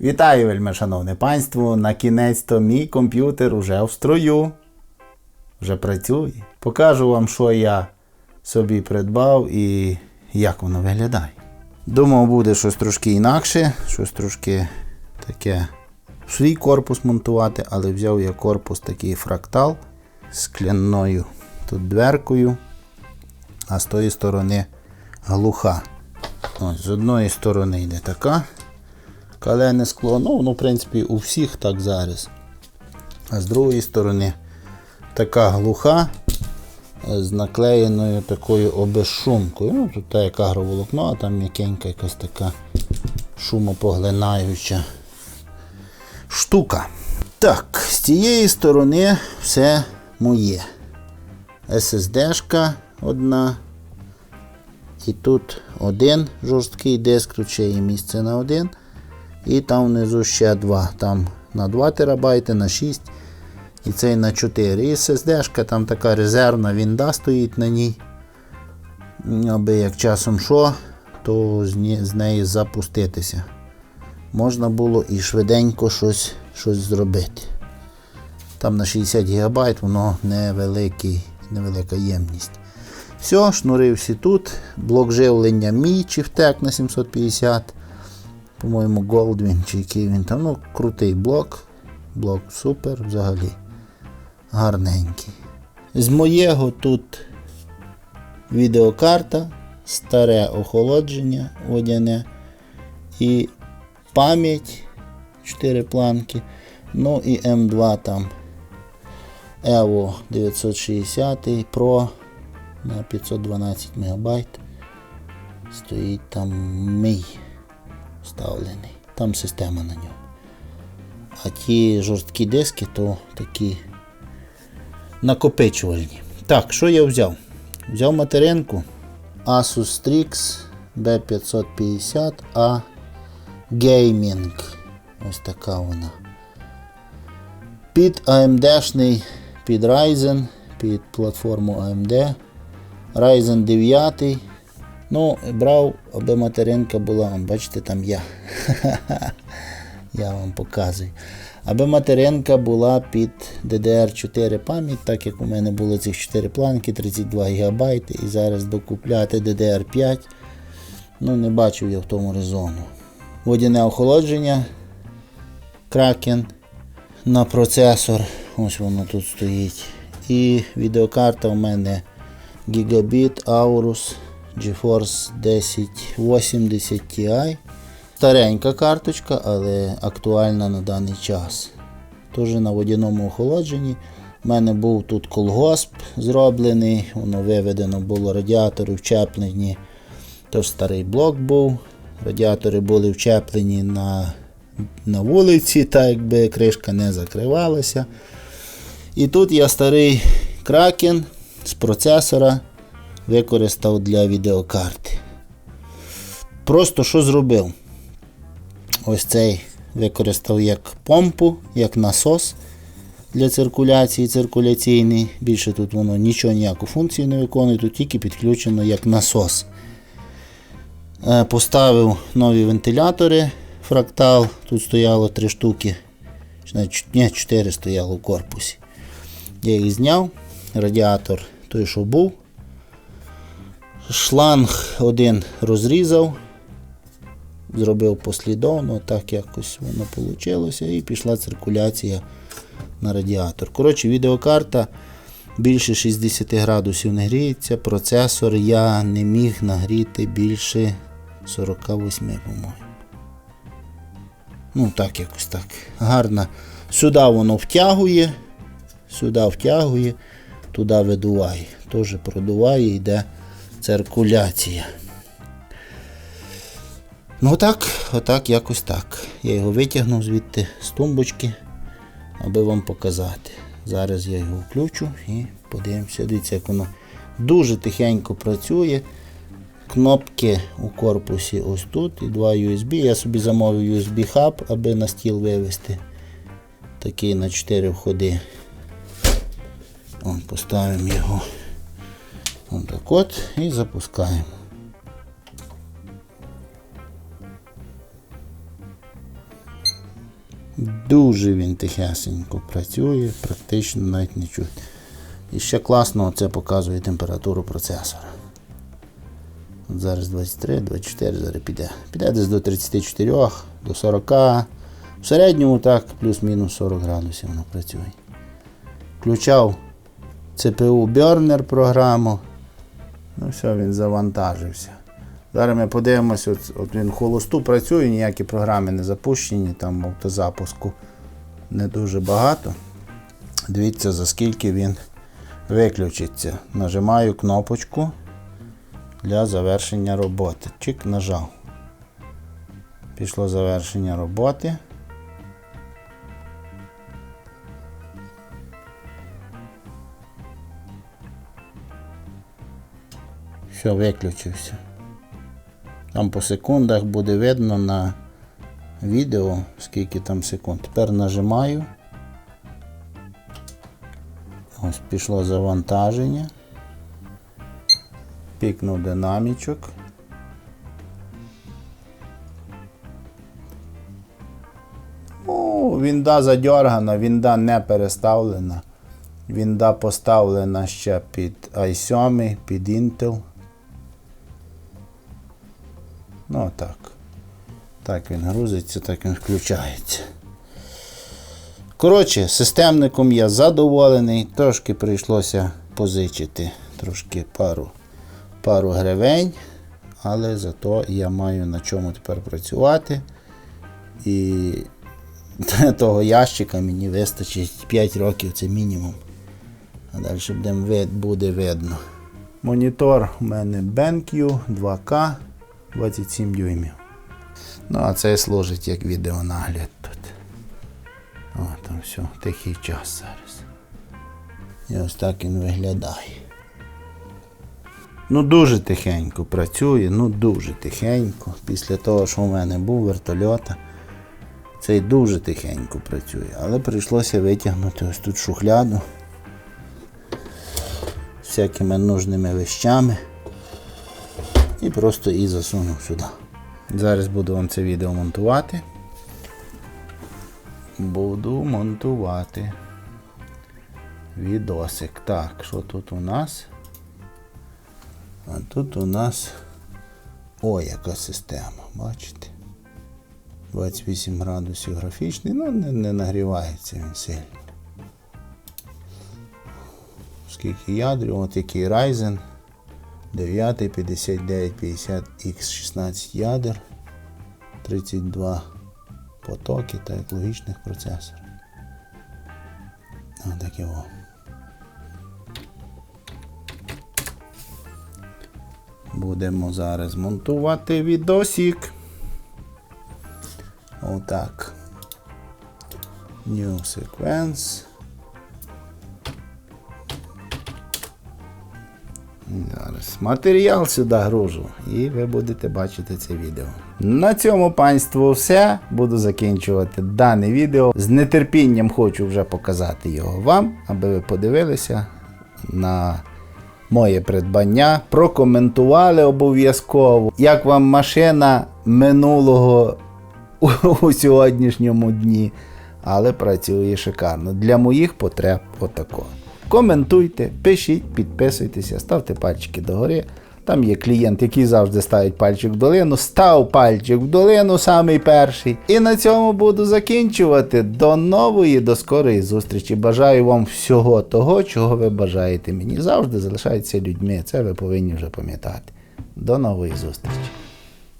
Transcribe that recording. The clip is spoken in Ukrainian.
Вітаю, вельми шановне панство! На кінець-то мій комп'ютер уже в строю. Вже працює. Покажу вам, що я собі придбав і як воно виглядає. Думав, буде щось трошки інакше, щось трошки таке свій корпус монтувати, але взяв я корпус такий фрактал з скляною тут дверкою, а з тої сторони глуха. Ось, з одної сторони йде така калене скло. Ну, воно, в принципі, у всіх так зараз. А з другої сторони така глуха е, з наклеєною такою обезшумкою. Ну, тут та як агроволокно, а там м'якенька якась така шумопоглинаюча штука. Так, з цієї сторони все моє. SSD-шка одна. І тут один жорсткий диск, тут ще місце на один. І там внизу ще два. Там на 2 терабайти, на 6 і цей на 4. І SSD-шка там така резервна вінда стоїть на ній. Аби як часом що, то з неї запуститися. Можна було і швиденько щось, щось зробити. Там на 60 ГБ воно невеликий, невелика ємність. Все, шнури всі тут. Блок живлення мій Чифтек на 750. По-моєму, Goldwing чи який він там. Ну, крутий блок. Блок супер взагалі. Гарненький. З моєго тут відеокарта, старе охолодження водяне і пам'ять 4 планки. Ну і М2 там Evo 960 Pro на 512 МБ. Стоїть там мій вставлений. Там система на ньому. А ті жорсткі диски, то такі накопичувальні. Так, що я взяв? Взяв материнку Asus Strix B550A Gaming. Ось така вона. Під AMD-шний, під Ryzen, під платформу AMD. Ryzen 9. Ну, брав, аби материнка була, бачите, там я. я вам показую. Аби материнка була під DDR4 пам'ять, так як у мене було цих 4 планки, 32 ГБ, і зараз докупляти DDR5. Ну, не бачив я в тому резону. Водяне охолодження, кракен на процесор. Ось воно тут стоїть. І відеокарта у мене Gigabit Aorus GeForce 1080 Ti. Старенька карточка, але актуальна на даний час. Теж на водяному охолодженні. У мене був тут колгосп зроблений, воно виведено було радіатори вчеплені. Тож старий блок був. Радіатори були вчеплені на, на вулиці, так якби кришка не закривалася. І тут я старий кракен з процесора використав для відеокарти. Просто що зробив? Ось цей використав як помпу, як насос для циркуляції, циркуляційний. Більше тут воно нічого ніяку функцію не виконує, тут тільки підключено як насос. Е, Поставив нові вентилятори фрактал. Тут стояло 3 штуки. Ні, 4 стояло в корпусі. Я їх зняв. Радіатор той, що був. Шланг один розрізав, зробив послідовно, так якось воно вийшло, і пішла циркуляція на радіатор. Коротше, відеокарта більше 60 градусів не гріється. Процесор я не міг нагріти більше 48, по-моєму. Ну, так, якось так. Гарно. Сюди воно втягує, сюди втягує, туди видуває. Теж продуває, йде циркуляція. Ну отак, отак, якось так. Я його витягнув звідти з тумбочки, аби вам показати. Зараз я його включу і подивимося. Дивіться, як воно дуже тихенько працює. Кнопки у корпусі ось тут і два USB. Я собі замовив USB хаб, аби на стіл вивести. Такий на 4 входи. Поставимо його. Отак от і запускаємо. Дуже він тихесенько працює, практично навіть не чути. І ще класно це показує температуру процесора. От зараз 23, 24, зараз піде. Піде десь до 34, до 40. В середньому так, плюс-мінус 40 градусів воно працює. Включав CPU Burner програму. Ну все, він завантажився. Зараз ми подивимося, от, от він холосту працює, ніякі програми не запущені, там автозапуску не дуже багато. Дивіться, за скільки він виключиться. Нажимаю кнопочку для завершення роботи. Чик нажав. Пішло завершення роботи. Все, виключився. Там по секундах буде видно на відео, скільки там секунд. Тепер нажимаю. Ось пішло завантаження. Пікнув динамічок. Ну, вінда задьоргана, вінда не переставлена. Вінда поставлена ще під i7, під Intel. Ну так. Так він грузиться, так він включається. Коротше, системником я задоволений. Трошки прийшлося позичити трошки пару, пару гривень, але зато я маю на чому тепер працювати. І того ящика мені вистачить 5 років, це мінімум. А далі буде видно. Монітор у мене BenQ 2K 27 дюймів. Ну, а це служить як відеонагляд тут. О, там все, тихий час зараз. І ось так він виглядає. Ну, дуже тихенько працює, ну дуже тихенько. Після того, що в мене був вертольота, цей дуже тихенько працює. Але прийшлося витягнути ось тут шухляду з всякими нужними вещами. І просто її засунув сюди. Зараз буду вам це відео монтувати. Буду монтувати відосик. Так, що тут у нас? А тут у нас о, яка система, бачите? 28 градусів графічний, ну не, не нагрівається він сильно. Скільки ядрів, от який Ryzen 9 5950 X16 ядер, 32 потоки та як логічних процесорів. Отаке о. Будемо зараз монтувати відосик. Отак. New sequence. Зараз матеріал сюди гружу, і ви будете бачити це відео. На цьому панство все. Буду закінчувати дане відео. З нетерпінням хочу вже показати його вам, аби ви подивилися на моє придбання, прокоментували обов'язково, як вам машина минулого у, сьогоднішньому дні. Але працює шикарно. Для моїх потреб отако. Коментуйте, пишіть, підписуйтеся, ставте пальчики догори. Там є клієнт, який завжди ставить пальчик в долину. Став пальчик в долину, самий перший. І на цьому буду закінчувати. До нової, до скорої зустрічі. Бажаю вам всього того, чого ви бажаєте мені. Завжди залишайтеся людьми. Це ви повинні вже пам'ятати. До нової зустрічі.